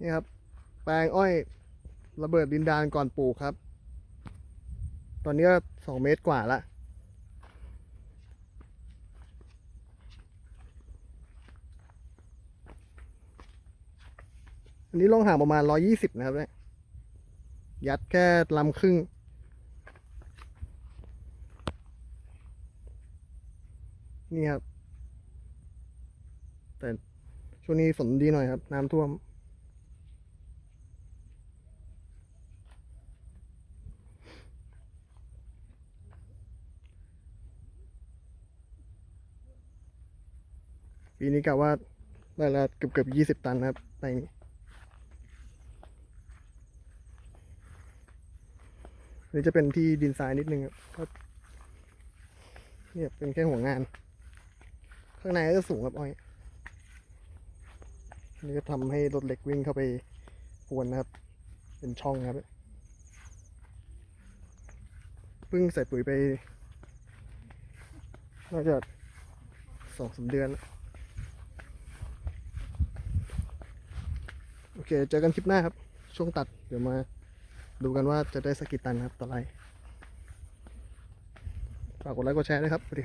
นี่ครับ แปลงอ้อยระเบิดดินดานก่อนปลูกครับ ตอนนี้ก็สองเมตรกว่าละอันนี้ลงห่างประมาณร้อยี่สิบนะครับเนี่ยยัดแค่ลำครึ่ง นี่ครับ แต่ช่วงนี้ฝนดีหน่อยครับ น้ำท่วม ปีนี้กะว่าได้ละเกือบเกือบยี่สิบตันนะครับในนี้นนี้จะเป็นที่ดินทรายนิดนึงครับก็เนี่ยเป็นแค่หัวงาน ข้างในก็สูงครับอ้อยนี่ก็ทำให้รถเล็กวิ่งเข้าไปปวนนะครับ เป็นช่องครับเพิ่งใส่ปุ๋ยไปน่าจะสองสามเดือนแล้ว โอเค เจอกันคลิปหน้าครับ ช่วงตัดเดี๋ยวมาดูกันว่าจะได้สกกิตันครับต่อไรฝากกดไลค์กดแชร์ด้วยครับสวัสดีครับ